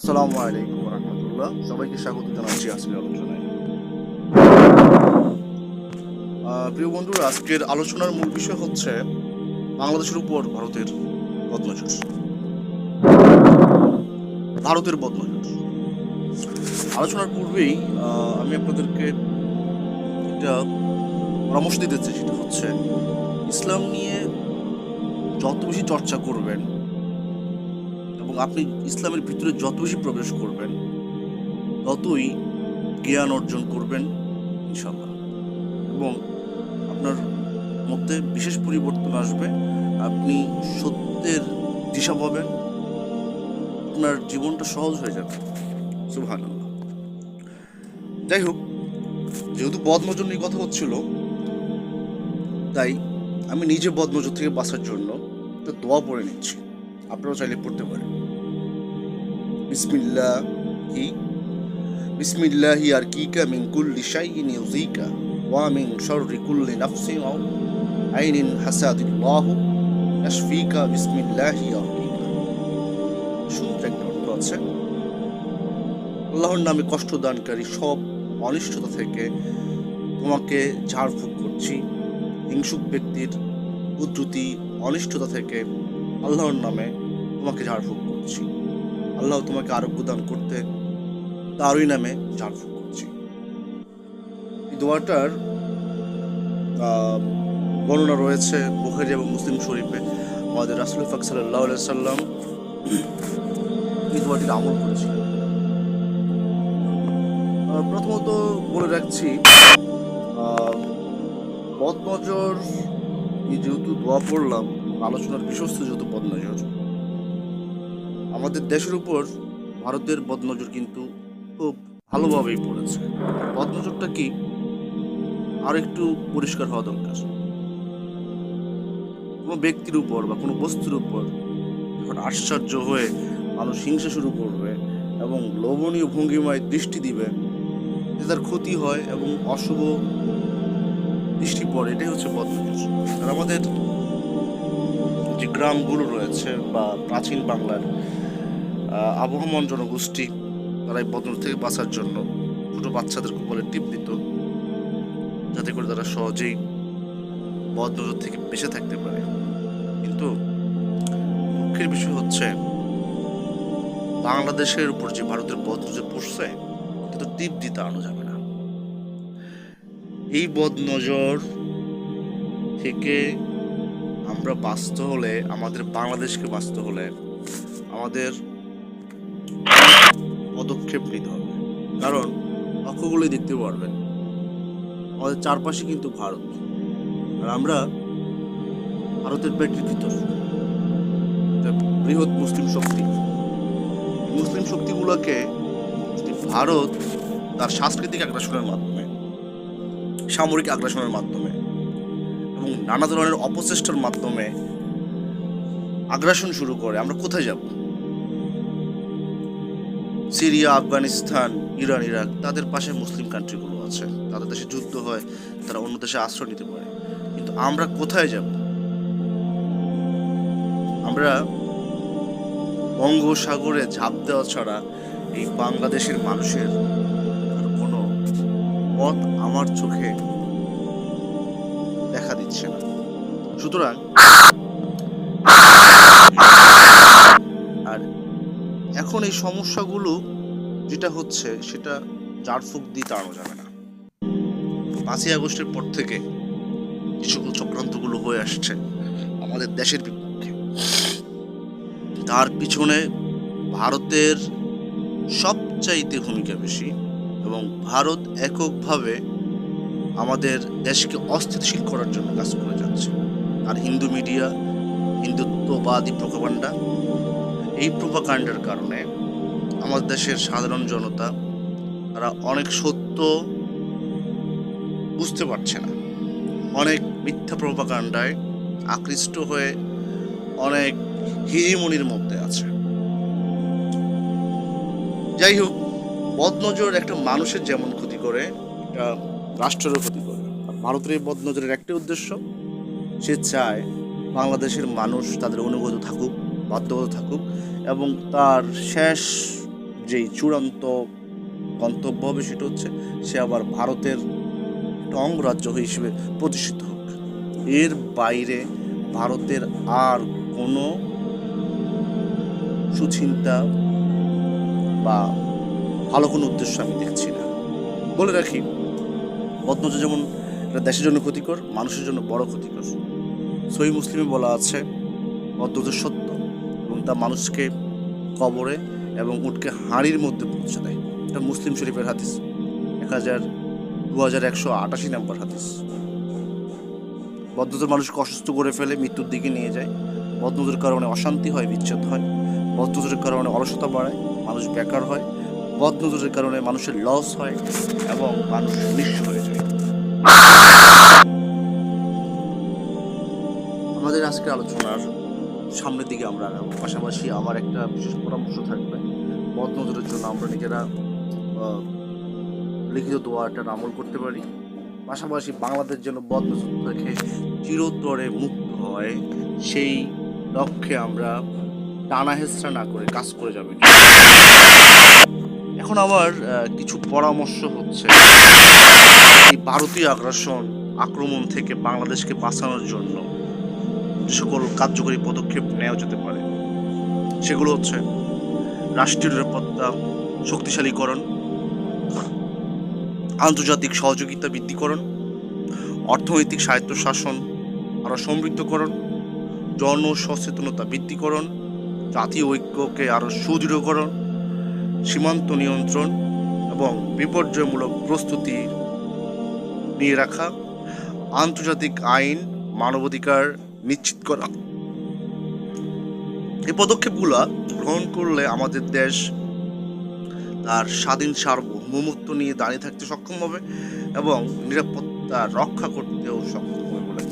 আসসালামু আলাইকুম রহমতুল্লাহ। সবাইকে স্বাগত জানাচ্ছি আজকের আলোচনায়। প্রিয় বন্ধুরা, আজকের আলোচনার মূল বিষয় হচ্ছে বাংলাদেশের উপর ভারতের বদনজর। ভারতের বদনজর। আলোচনার পূর্বেই আমি আপনাদেরকে একটা পরামর্শ দিতে চাই, সেটা হচ্ছে, ইসলাম নিয়ে যত বেশি চর্চা করবেন আপনি ইসলামের ভিতরে যত বেশি প্রবেশ করবেন, ততই জ্ঞান অর্জন করবেন ইনশাল্লাহ এবং আপনার মধ্যে বিশেষ পরিবর্তন আসবে, আপনি সত্যের দিশা পাবেন, আপনার জীবনটা সহজ হয়ে যাবে। সুভান যাই হোক, যেহেতু বদনজর নিয়ে কথা হচ্ছিল, তাই আমি নিজে বদনজর থেকে বাঁচার জন্য একটা দোয়া পড়ে নিচ্ছি। আপনারাও চাইলে পড়তে পারেন। বিসমিল্লাহ, কি? বিসমিল্লাহি আর কিকা মিন কুল্লি শাইইন ইউযিকা ওয়া মিন শাররি কুল্লি নাফসিন আও আইনিন হাসাদিল্লাহু ইয়াশফিকা বিসমিল্লাহি আরকিকা শুনতে একটা অর্থ আছে। আল্লাহর নামে কষ্ট দানকারী সব অনিষ্টতা থেকে তোমাকে ঝাড়ফুঁক করছি। হিংসুক ব্যক্তির উদ্ধৃতি, অনিষ্টতা থেকে আল্লাহর নামে তোমাকে ঝাড়ফুঁক করছি। আল্লাহ তোমাকে আরোগ্য দান করতে তারই নামে ঝাড়ফুঁক করছি। এই দোয়াটার বর্ণনা রয়েছে বুখারি এবং মুসলিম শরীফে। আমাদের রাসুল ফাক সাল্লাহ সাল্লাম এই দোয়াটির আমল করেছিলেন। প্রথমত বলে রাখছি বদনজর, এই যেহেতু দোয়া পড়লাম, আলোচনার বিষয়স্তু যেহেতু বদনজর আমাদের দেশের উপর ভারতের বদনজর কিন্তু খুব ভালোভাবেই পড়েছে। বদনজরটা কি? আর একটু পরিষ্কার হওয়া দরকার। কোনো ব্যক্তির উপর বা কোনো বস্তুর উপর যখন আশ্চর্য হয়ে, মানুষ হিংসা শুরু করবে এবং লোভনীয় ভঙ্গিমায় দৃষ্টি দিবে, যে তার ক্ষতি হয় এবং অশুভ দৃষ্টি পড়ে, এটাই হচ্ছে বদনজর। আর আমাদের যে গ্রামগুলো রয়েছে বা প্রাচীন বাংলার আবহমান জনগোষ্ঠী তারা এই বদল থেকে বাঁচার জন্য ছোটো বাচ্চাদের বলে টিপ দিত, যাতে করে তারা সহজেই বদনজর থেকে বেঁচে থাকতে পারে। কিন্তু দুঃখের বিষয় হচ্ছে, বাংলাদেশের উপর যে ভারতের বদনজর পড়ছে, এটা তো টিপ দিতে আনো যাবে না। এই বদনজর থেকে আমরা বাঁচতে হলে, আমাদের বাংলাদেশকে বাঁচতে হলে আমাদের পদক্ষেপ নিতে হবে। কারণ লক্ষ্যগুলোই দেখতে পারবেন আমাদের চারপাশে কিন্তু ভারত। আর আমরা ভারতের পেটের ভিতর। বৃহৎ মুসলিম শক্তি। মুসলিম শক্তিগুলোকে ভারত তার সাংস্কৃতিক আগ্রাসনের মাধ্যমে, সামরিক আগ্রাসনের মাধ্যমে এবং নানা ধরনের অপচেষ্টার মাধ্যমে আগ্রাসন শুরু করে, আমরা কোথায় যাব? সিরিয়া, আফগানিস্তান, ইরান, ইরাক, তাদের পাশে মুসলিম কান্ট্রিগুলো আছে। তাদের দেশে যুদ্ধ হয়, তারা অন্য দেশে আশ্রয় নিতে পারে। কিন্তু আমরা কোথায় যাব? আমরা বঙ্গোসাগরে ঝাঁপ দেওয়া ছাড়া এই বাংলাদেশের মানুষের কোনো পথ আমার চোখে দেখা দিচ্ছে না। সুতরাং এখন এই সমস্যাগুলো যেটা হচ্ছে, সেটা জারফুক দিয়ে তাড়ানো যাবে না। পাঁচই আগস্টের পর থেকে যে সকল চক্রান্তগুলো হয়ে আসছে আমাদের দেশের বিপক্ষে। তার পিছনে ভারতের সবচাইতে ভূমিকা বেশি এবং ভারত এককভাবে আমাদের দেশকে অস্থিতিশীল করার জন্য কাজ করে যাচ্ছে। আর হিন্দু মিডিয়া, হিন্দুত্ববাদী প্রোপাগান্ডা এই প্রোপাগান্ডার কারণে আমাদের দেশের সাধারণ জনতা তারা অনেক সত্য বুঝতে পারছে না। অনেক মিথ্যা প্রোপাগান্ডায় আকৃষ্ট হয়ে অনেক হিরিমনির মধ্যে আছে। যাই হোক বদনজর একটা মানুষের যেমন ক্ষতি করে, একটা রাষ্ট্রেরও ক্ষতি করে। ভারতের এই বদনজরের একটাই উদ্দেশ্য, সে চায় বাংলাদেশের মানুষ তাদের অনুগত থাকুক। বাধ্যগত থাকুক এবং তার শেষ যেই চূড়ান্ত গন্তব্য হবে সেটা হচ্ছে সে আবার ভারতের টং রাজ্য হিসেবে প্রতিষ্ঠিত হোক। এর বাইরে ভারতের আর কোনো সুচিন্তা বা ভালো কোনো উদ্দেশ্য আমি দেখছি না। বলে রাখি বদনজ যেমন এটা দেশের জন্য ক্ষতিকর, মানুষের জন্য বড় ক্ষতিকর। সই মুসলিমে বলা আছে বদনজ সত্য। এবং তা মানুষকে কবরে এবং উটকে হাঁড়ির মধ্যে পৌঁছে দেয়। এটা মুসলিম শরীফের হাদিস। এক হাজার দু হাজার একশো আটাশি নম্বর হাদিস। বদ্ধতার মানুষকে অসুস্থ করে ফেলে, মৃত্যুর দিকে নিয়ে যায়। বদ্ধতার কারণে অশান্তি হয়, বিচ্ছেদ হয়। বদ্ধতার কারণে অলসতা বাড়ায় মানুষ বেকার হয়। বদ্ধতার কারণে মানুষের লস হয় এবং মানুষ নিঃস্ব হয়ে যায়। আমাদের আজকের আলোচনার সামনের দিকে আমরা আগাবো। পাশাপাশি আমার একটা বিশেষ পরামর্শ থাকবে। বদনজরের জন্য আমরা নিজেরা লিখিত দোয়াটা আমল করতে পারি। পাশাপাশি বাংলাদেশ যেন বদনজর থেকে চিরতরে মুক্ত হয়, সেই লক্ষ্যে আমরা টানা হেসরা না করে কাজ করে যাবে এখন আমার কিছু পরামর্শ হচ্ছে, এই ভারতীয় আগ্রাসন আক্রমণ থেকে বাংলাদেশকে বাঁচানোর জন্য। সকল কার্যকরী পদক্ষেপ নেওয়া যেতে পারে। সেগুলো হচ্ছে রাষ্ট্রীয় নিরাপত্তা, শক্তিশালীকরণ, আন্তর্জাতিক সহযোগিতা বৃদ্ধিকরণ, অর্থনৈতিক স্বায়ত্তশাসন, আরও সমৃদ্ধকরণ, জন সচেতনতা বৃদ্ধিকরণ জাতীয় ঐক্যকে আরও সুদৃঢ়করণ, সীমান্ত নিয়ন্ত্রণ এবং বিপর্যয়মূলক প্রস্তুতি নিয়ে রাখা, আন্তর্জাতিক আইন, মানবাধিকার নিশ্চিত করা। এই পদক্ষেপগুলো গ্রহণ করলে আমাদের দেশ তার স্বাধীন, সার্বভৌমত্ব নিয়ে দাঁড়িয়ে থাকতে সক্ষম হবে এবং নিরাপত্তা রক্ষা করতেও সক্ষম হবে বলে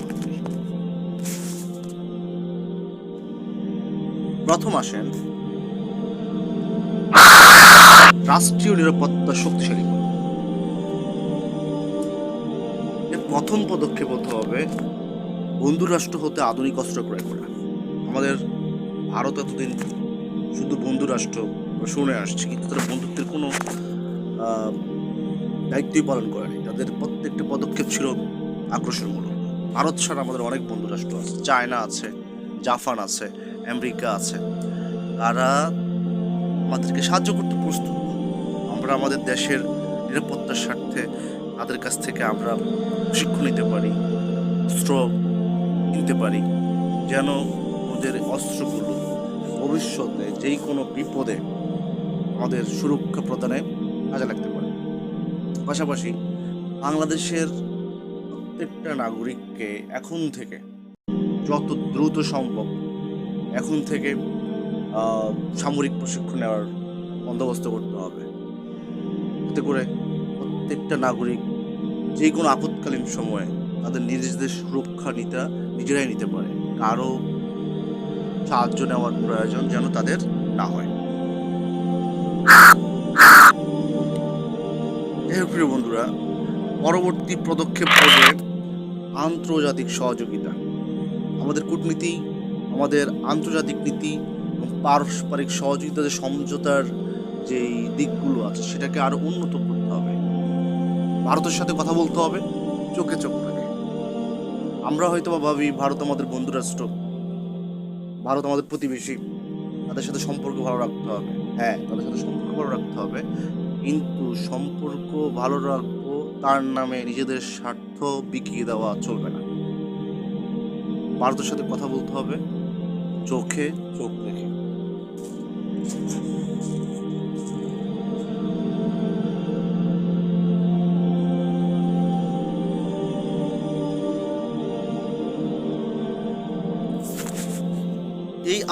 প্রথম আসেন রাষ্ট্রীয় নিরাপত্তা শক্তিশালী প্রথম পদক্ষেপ হতে হবে বন্ধু রাষ্ট্র হতে আধুনিক অস্ত্র ক্রয় করা। আমাদের ভারত এতদিন শুধু বন্ধু রাষ্ট্র শুনে আসছে, কিন্তু তারা বন্ধুত্বের কোনো দায়িত্বই পালন করেনি তাদের প্রত্যেকটা পদক্ষেপ ছিল আক্রোশনমূলক ভারত ছাড়া আমাদের অনেক বন্ধু রাষ্ট্র আছে। চায়না আছে, জাপান আছে, আমেরিকা আছে। তারা আমাদেরকে সাহায্য করতে প্রস্তুত। আমরা আমাদের দেশের নিরাপত্তার স্বার্থে তাদের কাছ থেকে আমরা প্রশিক্ষণ নিতে পারি, অস্ত্র কিনতে পারি, যেন আমাদের অস্ত্রগুলো ভবিষ্যতে যেই কোনো বিপদে আমাদের সুরক্ষা প্রদানে কাজে লাগতে পারে। পাশাপাশি বাংলাদেশের প্রত্যেকটা নাগরিককে এখন থেকে যত দ্রুত সম্ভব এখন থেকে সামরিক প্রশিক্ষণ নেওয়ার বন্দোবস্ত করতে হবে। এতে করে প্রত্যেকটা নাগরিক যে কোনো আপৎকালীন সময়ে তাদের নিজেদের সুরক্ষা নিতে নিজেরাই নিতে পারে। কারও সাহায্য নেওয়ার প্রয়োজন যেন তাদের না হয়। প্রিয় বন্ধুরা, পরবর্তী পদক্ষেপ হবে আন্তর্জাতিক সহযোগিতা। আমাদের কূটনীতি, আমাদের আন্তর্জাতিক নীতি এবং পারস্পরিক সহযোগিতা যে সমঝোতার যেই দিকগুলো আছে, সেটাকে আরও উন্নত করতে হবে। ভারতের সাথে কথা বলতে হবে, চোখে চোখ আমরা হয়তো বা ভাবি ভারত আমাদের বন্ধু রাষ্ট্র। ভারত আমাদের প্রতিবেশী। তাদের সাথে সম্পর্ক ভালো রাখতে হবে। হ্যাঁ। তাদের সাথে সম্পর্ক ভালো রাখতে হবে। কিন্তু সম্পর্ক ভালো রাখব তার নামে নিজেদের স্বার্থ বিকিয়ে দেওয়া চলবে না। ভারতের সাথে কথা বলতে হবে। চোখে চোখ রেখে।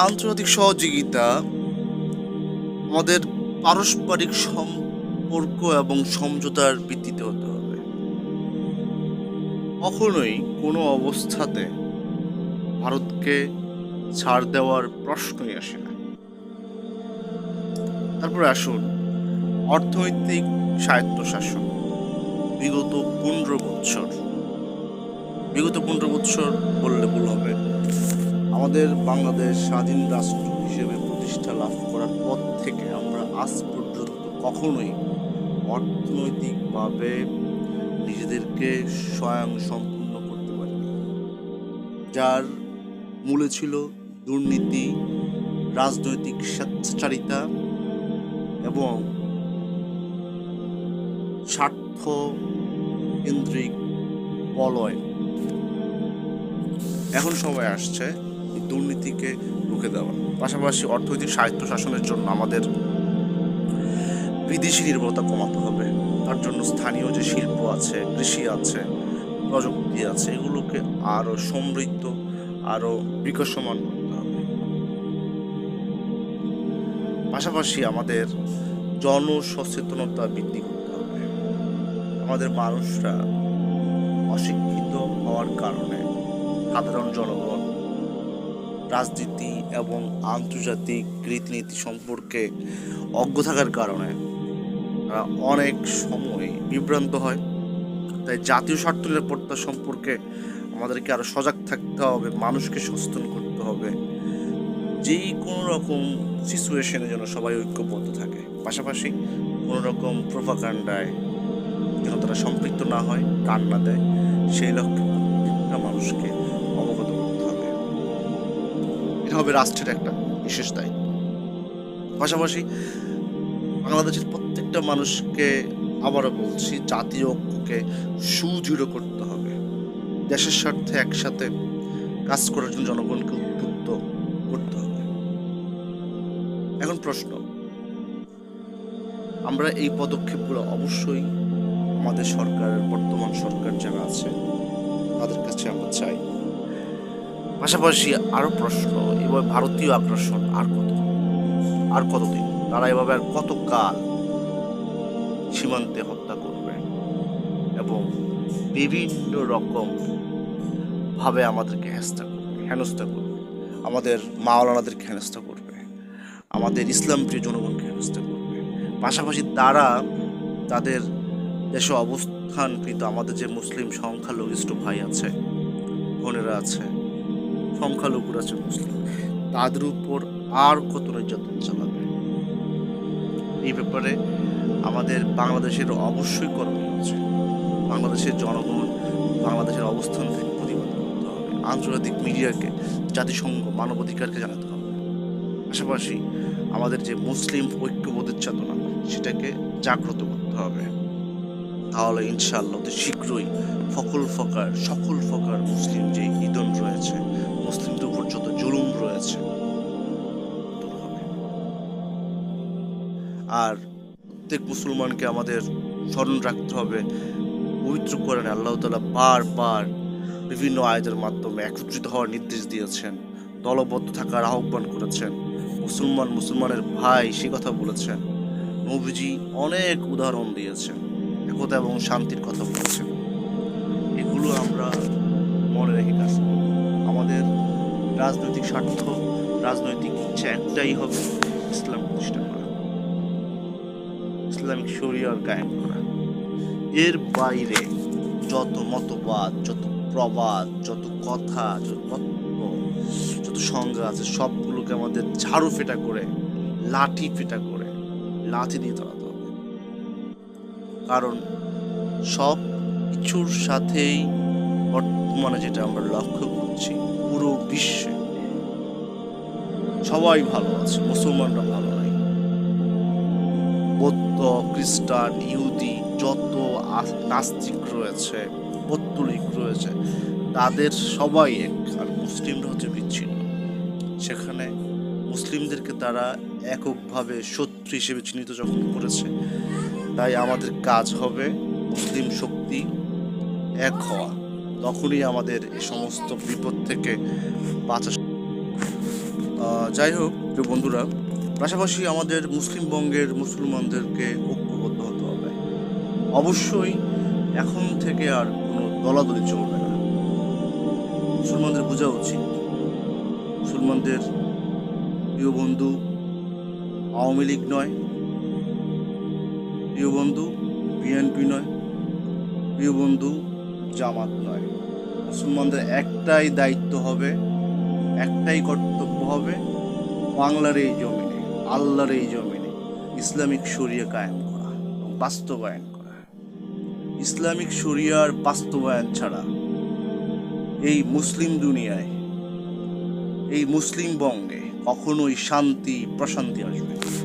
আন্তর্জাতিক সহযোগিতা, আমাদের পারস্পরিক সম্পর্ক এবং সমঝোতার ভিত্তিতে হতে হবে। কখনোই কোনো অবস্থাতে ভারতকে ছাড় দেওয়ার প্রশ্নই আসে না। তারপরে আসুন, অর্থনৈতিক স্বায়ত্তশাসন, বিগত পনেরো বছর বিগত পনেরো বছর বললে ভুল হবে। আমাদের বাংলাদেশ স্বাধীন রাষ্ট্র হিসেবে প্রতিষ্ঠা লাভ করার পর থেকে আমরা আজ পর্যন্ত কখনোই অর্থনৈতিকভাবে নিজেদেরকে স্বয়ং সম্পূর্ণ করতে পারেনি। যার মূলে ছিল দুর্নীতি, রাজনৈতিক স্বেচ্ছাচারিতা এবং স্বার্থ কেন্দ্রিক বলয়। এখন সময় আসছে দুর্নীতিকে রুখে দেওয়া। পাশাপাশি অর্থনৈতিক স্বায়ত্ত শাসনের জন্য আমাদের বিদেশি নির্ভরতা কমাতে হবে। তার জন্য স্থানীয় যে শিল্প আছে, কৃষি আছে, প্রযুক্তি আছে, এগুলোকে আরও সমৃদ্ধ আরও বিকশমান পাশাপাশি আমাদের জনসচেতনতা বৃদ্ধি করতে হবে। আমাদের মানুষরা অশিক্ষিত হওয়ার কারণে সাধারণ জনগণ রাজনীতি এবং আন্তর্জাতিক রীতিনীতি সম্পর্কে অজ্ঞ থাকার কারণে তারা অনেক সময় বিভ্রান্ত হয়। তাই জাতীয় স্বার্থ নিরাপত্তা সম্পর্কে আমাদেরকে আরও সজাগ থাকতে হবে, মানুষকে সচেতন করতে হবে। যেই কোনো রকম সিচুয়েশনে যেন সবাই ঐক্যবদ্ধ থাকে। পাশাপাশি কোনো রকম প্রভাকাণ্ডায় যেন তারা সম্পৃক্ত না হয় কান না দেয়, সেই লক্ষ্যে মানুষকে এটা হবে রাষ্ট্রের একটা বিশেষ দায়িত্ব। পাশাপাশি বাংলাদেশের প্রত্যেকটা মানুষকে আবারও বলছি জাতীয় ঐক্যকে সুদৃঢ় করতে হবে। দেশের স্বার্থে একসাথে কাজ করার জন্য জনগণকে উদ্বুদ্ধ করতে হবে। এখন প্রশ্ন, আমরা এই পদক্ষেপগুলো অবশ্যই আমাদের সরকারের, বর্তমান সরকার যারা আছে, তাদের কাছে আমরা চাই। পাশাপাশি আরও প্রশ্ন এভাবে ভারতীয় আগ্রাসন আর কত? আর কতদিন? তারা এভাবে আর কত কাল সীমান্তে হত্যা করবে? এবং বিভিন্ন রকম ভাবে আমাদেরকে হেস্তা করবে, হেনস্থা করবে। আমাদের মাওলানাদেরকে হেনস্থা করবে। আমাদের ইসলাম প্রিয় জনগণকে হেনস্থা করবে। পাশাপাশি তারা তাদের দেশে অবস্থানকৃত আমাদের যে মুসলিম সংখ্যালঘিষ্ঠ ভাই আছে, বোনেরা আছে সংখ্যালঘুরা আছে মুসলিম। তাদের উপর আর কত নির্যাতন চালাবে? এই ব্যাপারে আমাদের বাংলাদেশের অবশ্যই করণীয় আছে। বাংলাদেশের জনগণ বাংলাদেশের অবস্থান থেকে প্রতিবাদ করতে হবে। আন্তর্জাতিক মিডিয়াকে, জাতিসংঘ, মানবাধিকারকে জানাতে হবে। পাশাপাশি আমাদের যে মুসলিম ঐক্যবোধের চেতনা, সেটাকে জাগ্রত করতে হবে। তাহলে ইনশাআল্লাহ অতি শীঘ্রই ফকল ফকার, সকল ফকার মুসলিম যে ইদন রয়েছে মুসলিমদের উপর যত জুলুম রয়েছে। আর প্রত্যেক মুসলমানকে আমাদের স্মরণ রাখতে হবে, পবিত্র কোরআনে আল্লাহ তালা বারবার বিভিন্ন আয়াতের মাধ্যমে একত্রিত হওয়ার নির্দেশ দিয়েছেন, দলবদ্ধ থাকার আহ্বান করেছেন। মুসলমান, মুসলমানের ভাই সে কথা বলেছেন। নবীজি অনেক উদাহরণ দিয়েছেন, একতা এবং শান্তির কথা বলেছেন। এগুলো আমরা মনে রেখে কাজ করব। রাজনৈতিক স্বার্থ, রাজনৈতিক ইচ্ছা একটাই হবে ইসলাম প্রতিষ্ঠা করা। ইসলামিক শরিয়ার কায়েম করা। এর বাইরে যত মতবাদ, যত প্রবাদ, যত কথা, যত তত্ত্ব, যত সংজ্ঞা আছে, সবগুলোকে আমাদের ঝাড়ু ফেটা করে, লাঠি ফেটা করে, লাঠি দিয়ে তাড়াতে হবে। কারণ সব কিছুর সাথেই বর্তমানে যেটা আমরা লক্ষ্য করছি পুরো বিশ্বে। সবাই ভালো আছে, মুসলমানরা ভালো নাই। বৌদ্ধ, খ্রিস্টান, ইহুদি যত নাস্তিক রয়েছে পত্তলিক রয়েছে, তাদের সবাই এক, আর মুসলিমরা হচ্ছে বিচ্ছিন্ন। সেখানে মুসলিমদেরকে তারা এককভাবে শত্রু হিসেবে চিহ্নিত যখন করেছে, তাই আমাদের কাজ হবে মুসলিম শক্তি এক হওয়া। তখনই আমাদের এই সমস্ত বিপদ থেকে বাঁচা যাই হোক, প্রিয় বন্ধুরা, পাশাপাশি আমাদের মুসলিমবঙ্গের মুসলমানদেরকে ঐক্যবদ্ধ হতে হবে। অবশ্যই এখন থেকে আর কোনো দলাদলি চলবে না। মুসলমানদের বোঝা উচিত। মুসলমানদের প্রিয় বন্ধু আওয়ামী লীগ নয়, প্রিয় বন্ধু বিএনপি নয়, প্রিয় বন্ধু জামাত নয়। মুসলমানদের একটাই দায়িত্ব হবে, একটাই কর্তব্য হবে বাংলার এই জমিনে, আল্লাহর এই জমিনে ইসলামিক শরিয়া কায়েম করা, বাস্তবায়ন করা ইসলামিক শরিয়ার বাস্তবায়ন ছাড়া এই মুসলিম দুনিয়ায়, এই মুসলিম বঙ্গে কখনোই শান্তি, প্রশান্তি আসবে না।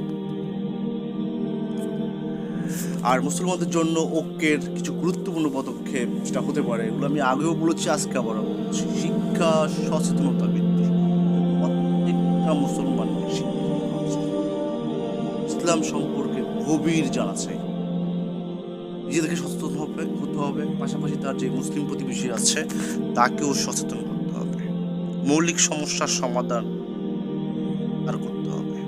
আর মুসলমানদের জন্য ঐক্যের কিছু গুরুত্বপূর্ণ পদক্ষেপ যেটা হতে পারে। এগুলো আমি আগেও বলেছি, আজকে আবারও বলছি। শিক্ষা, সচেতনতা বৃদ্ধি। প্রত্যেকটা উচিত। ইসলাম সম্পর্কে গভীর জানা চাই। নিজেদেরকে সচেতন হবে, হতে হবে। পাশাপাশি তার যে মুসলিম প্রতিবেশী আছে, তাকেও সচেতন করতে হবে। মৌলিক সমস্যার সমাধান আর করতে হবে।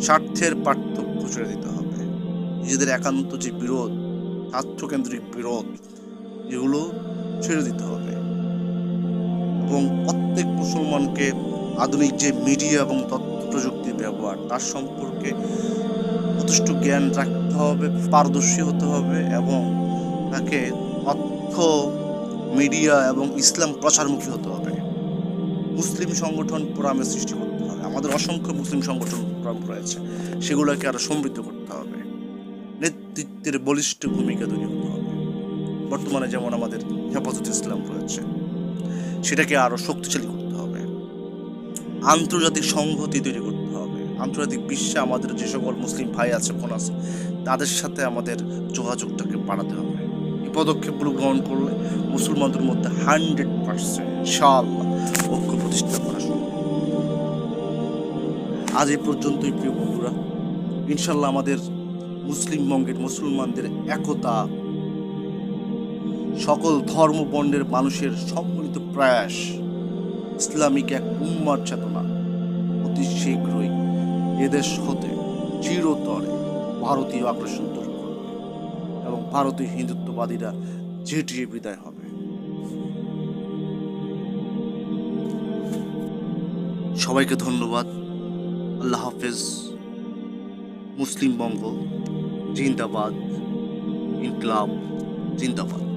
স্বার্থের পার্থক্য ছেড়ে দিতে হবে। নিজেদের একান্ত যে বিরোধ স্বার্থকেন্দ্রিক বিরোধ, এগুলো ছেড়ে দিতে হবে। এবং প্রত্যেক মুসলমানকে আধুনিক যে মিডিয়া এবং তথ্য প্রযুক্তির ব্যবহার, তার সম্পর্কে যথেষ্ট জ্ঞান রাখতে হবে, পারদর্শী হতে হবে এবং তাকে তথ্য, মিডিয়া এবং ইসলাম প্রচারমুখী হতে হবে। মুসলিম সংগঠন প্রোগ্রামের সৃষ্টি করতে হবে। আমাদের অসংখ্য মুসলিম সংগঠন প্রোগ্রাম রয়েছে। সেগুলোকে আরও সমৃদ্ধ করতে নেতৃত্বের বলিষ্ঠ ভূমিকা তৈরি হতে হবে। বর্তমানে যেমন আমাদের হেফাজত ইসলাম রয়েছে, সেটাকে আরও শক্তিশালী করতে হবে। আন্তর্জাতিক সংহতি তৈরি করতে হবে। আন্তর্জাতিক বিশ্বে আমাদের যে সকল মুসলিম ভাই আছে, বোন আছে, তাদের সাথে আমাদের যোগাযোগটাকে বাড়াতে হবে। এই পদক্ষেপগুলো গ্রহণ করলে মুসলমানদের মধ্যে হান্ড্রেড পার্সেন্ট ইনশাআল্লাহ ঐক্য প্রতিষ্ঠা করা সম্ভব। আজ এই পর্যন্তই, প্রিয় বন্ধুরা। ইনশাল্লাহ আমাদের মুসলিম বঙ্গের মুসলমানদের একতা। সকল ধর্ম বর্ণের মানুষের সম্মিলিত প্রয়াস ইসলামিক এক উম্মার চেতনা। অতি শীঘ্রই এদেশ হতে চিরতরে ভারতীয় আগ্রাসন দূর করবে এবং ভারতীয় হিন্দুত্ববাদীরা ঝেঁটিয়ে বিদায় হবে। সবাইকে ধন্যবাদ। আল্লাহ হাফেজ। মুসলিম বঙ্গ জিন্দাবাদ ইনকলাব জিন্দাবাদ।